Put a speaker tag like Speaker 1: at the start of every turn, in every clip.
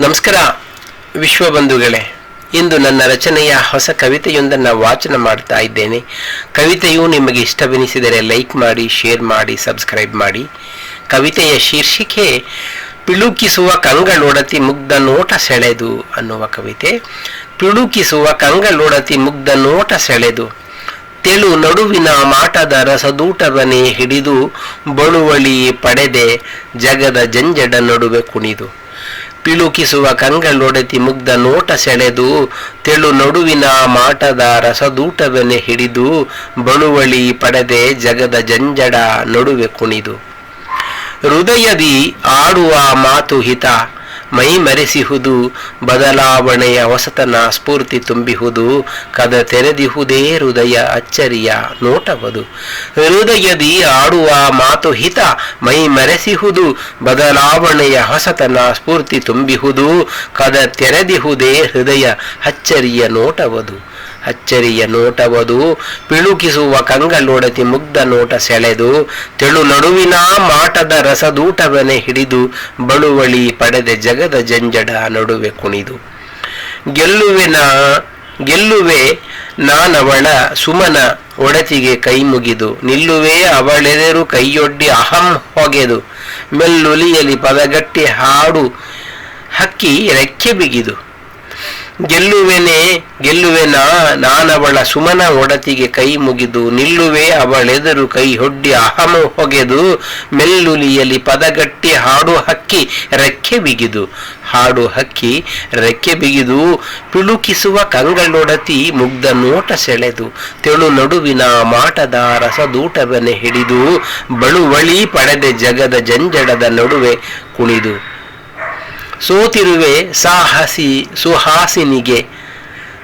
Speaker 1: ನಮಸ್ಕಾರ ವಿಶ್ವಬಂಧುಗಳೇ ಇಂದು ನನ್ನ ರಚನೆಯ ಹೊಸ ಕವಿತೆಯೊಂದನ್ನು ವಾಚನ ಮಾಡ್ತಾ ಇದ್ದೇನೆ. ಕವಿತೆಯು ನಿಮಗೆ ಇಷ್ಟವೆನಿಸಿದರೆ ಲೈಕ್ ಮಾಡಿ, ಶೇರ್ ಮಾಡಿ, ಸಬ್ಸ್ಕ್ರೈಬ್ ಮಾಡಿ. ಕವಿತೆಯ ಶೀರ್ಷಿಕೆ, ಪಿಳುಕಿಸುವ ಕಂಗಳೊಡತಿ ಮುಗ್ಧ ನೋಟ ಸೆಳೆದು ಅನ್ನುವ ಕವಿತೆ. ಪಿಳುಕಿಸುವ ಕಂಗಳೊಡತಿ ಮುಗ್ಧ ನೋಟ ಸೆಳೆದು, ತೆಳು ನಡುವಿನ ಮಾಟದ ರಸದೂಟವನೆ ಹಿಡಿದು, ಬಳುವಳಿ ಪಡೆದೆ ಜಗದ ಜಂಜಡ ನಡುವೆ ಕುಣಿದು. ಪಿಳುಕಿಸುವ ಕಂಗಳೊಡೆತಿ ಮುಗ್ಧ ನೋಟ ಸೆಳೆದು ತೆಳು ನಡುವಿನ ಮಾಟದ ರಸದೂಟವನ್ನೇ ಹಿಡಿದು ಬಳುವಳಿ ಪಡೆದೆ ಜಗದ ಜಂಜಡ ನಡುವೆ ಕುಣಿದು. ಹೃದಯದಿ ಆಡುವ ಮಾತು ಹಿತ. ಮೈ ಮರೆಸಿಹುದು ಬದಲಾವಣೆಯ ಹೊಸತನ ಸ್ಫೂರ್ತಿ ತುಂಬಿಹುದು, ಕದ ತೆರೆದಿಹುದೇ ಹೃದಯ ಅಚ್ಚರಿಯ ನೋಟವದು. ಹೃದಯದಿ ಆಡುವ ಮಾತು ಹಿತ ಮೈ ಮರೆಸಿಹುದು ಬದಲಾವಣೆಯ ಹೊಸತನ ಸ್ಫೂರ್ತಿ ತುಂಬಿಹುದು, ಕದ ತೆರೆದಿಹುದೇ ಹೃದಯ ಅಚ್ಚರಿಯ ನೋಟವದು. ಅಚ್ಚರಿಯ ನೋಟವದು ಪಿಳುಕಿಸುವ ಕಂಗಳೊಡತಿ ಮುಗ್ಧ ನೋಟ ಸೆಳೆದು ತೆಳು ನಡುವಿನ ಮಾಟದ ರಸದೂಟವನೆ ಹಿಡಿದು ಬಳುವಳಿ ಪಡೆದೆ ಜಗದ ಜಂಜಡ ನಡುವೆ ಕುಣಿದು. ಗೆಲ್ಲುವೆನ, ಗೆಲ್ಲುವೆ ನಾನವಳ ಸುಮನ ಒಡತಿಗೆ ಕೈ ಮುಗಿದು, ನಿಲ್ಲುವೆ ಅವಳೆದರು ಕೈಯೊಡ್ಡಿ ಅಹಂ ಹೊಗೆದು, ಮೆಲ್ಲುಲಿಯಲಿ ಪದಗಟ್ಟಿ ಹಾಡು ಹಕ್ಕಿ ರೆಕ್ಕೆ ಬಿಗಿದು. ಗೆಲ್ಲುವೆನೆ, ಗೆಲ್ಲುವೆನ? ನಾನವಳ ಸುಮನ ಒಡತಿಗೆ ಕೈ ಮುಗಿದು ನಿಲ್ಲುವೆ ಅವಳೆದರು ಕೈ ಹೊಡ್ಡಿ ಅಹಮ ಹೊಗೆದು ಮೆಲ್ಲುಲಿಯಲಿ ಪದಗಟ್ಟಿ ಹಾಡು ಹಕ್ಕಿ ರೆಕ್ಕೆ ಬಿಗಿದು. ಹಾಡು ಹಕ್ಕಿ ರೆಕ್ಕೆ ಬಿಗಿದು ಪಿಳುಕಿಸುವ ಕಂಗಳೊಡತಿ ಮುಗ್ಧ ನೋಟ ಸೆಳೆದು. ತೆಳು ನಡುವಿನ ಮಾಟದ ರಸದೂಟವನ್ನೇ ಹಿಡಿದು ಬಳುವಳಿ ಪಡೆದೆ ಜಗದ ಜಂಜಡದ ನಡುವೆ ಕುಣಿದು. ಸೋತಿರುವೆ ಸಾಹಸಿ ಸುಹಾಸಿನಿಗೆ.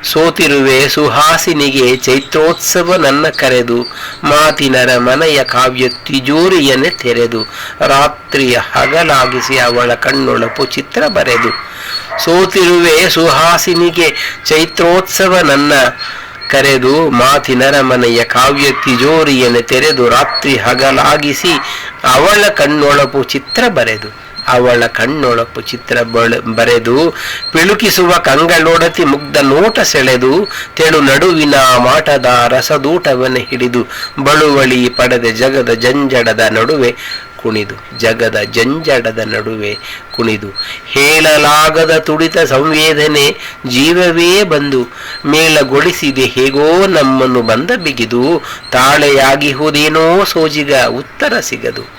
Speaker 1: ಸೋತಿರುವೆ ಸುಹಾಸಿನಿಗೆ ಚೈತ್ರೋತ್ಸವ ನನ್ನ ಕರೆದು, ಮಾತಿನರ ಮನೆಯ ಕಾವ್ಯ ತಿಜೋರಿಯನೆ ತೆರೆದು, ರಾತ್ರಿಯ ಹಗಲಾಗಿಸಿ ಅವಳ ಕಣ್ಣೊಳಪು ಚಿತ್ರ ಬರೆದು. ಸೋತಿರುವೆ ಸುಹಾಸಿನಿಗೆ ಚೈತ್ರೋತ್ಸವ ನನ್ನ ಕರೆದು, ಮಾತಿನರ ಮನೆಯ ಕಾವ್ಯ ತಿಜೋರಿಯನ್ನು ತೆರೆದು, ರಾತ್ರಿ ಹಗಲಾಗಿಸಿ ಅವಳ ಕಣ್ಣೊಳಪು ಚಿತ್ರ ಬರೆದು. ಅವಳ ಕಣ್ಣೊಳಪು ಚಿತ್ರ ಬರೆದು ಪಿಳುಕಿಸುವ ಕಂಗಳೊಡತಿ ಮುಗ್ಧ ನೋಟ ಸೆಳೆದು ತೆಳು ನಡುವಿನ ಮಾಟದ ರಸದೂಟವನ್ನು ಹಿಡಿದು ಬಳುವಳಿ ಪಡೆದ ಜಗದ ಜಂಜಡದ ನಡುವೆ ಕುಣಿದು, ಜಗದ ಜಂಜಡದ ನಡುವೆ ಕುಣಿದು. ಹೇಳಲಾಗದ ತುಡಿತ ಸಂವೇದನೆ ಜೀವವೇ ಬಂದು ಮೇಳಗೊಳಿಸಿದೆ ಹೇಗೋ ನಮ್ಮನ್ನು ಬಂದ ಬಿಗಿದು, ತಾಳೆಯಾಗಿ ಹೋದೇನೋ ಸೋಜಿಗ ಉತ್ತರ ಸಿಗದು.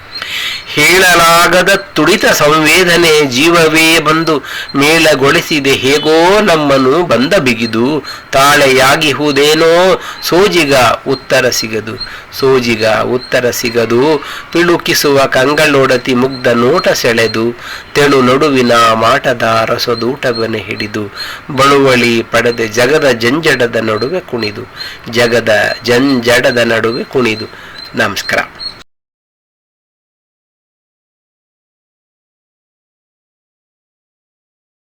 Speaker 1: ಹೇಳಲಾಗದ ತುಡಿತ ಸಂವೇದನೆ ಜೀವವೇ ಬಂದು ಮೇಳಗೊಳಿಸಿದೆ ಹೇಗೋ ನಮ್ಮನು ಬಂದ ಬಿಗಿದು ತಾಳೆಯಾಗಿಹುದೇನೋ ಸೋಜಿಗ ಉತ್ತರ ಸಿಗದು. ಸೋಜಿಗ ಉತ್ತರ ಸಿಗದು ಪಿಳುಕಿಸುವ ಕಂಗಳೊಡತಿ ಮುಗ್ಧ ನೋಟ ಸೆಳೆದು, ತೆಳು ನಡುವಿನ ಮಾಟದ ರಸದೂಟವನೆ ಹಿಡಿದು, ಬಳುವಳಿ ಪಡೆದೆ ಜಗದ ಜಂಜಡದ ನಡುವೆ ಕುಣಿದು, ಜಗದ ಜಂಜಡದ ನಡುವೆ ಕುಣಿದು. ನಮಸ್ಕಾರ.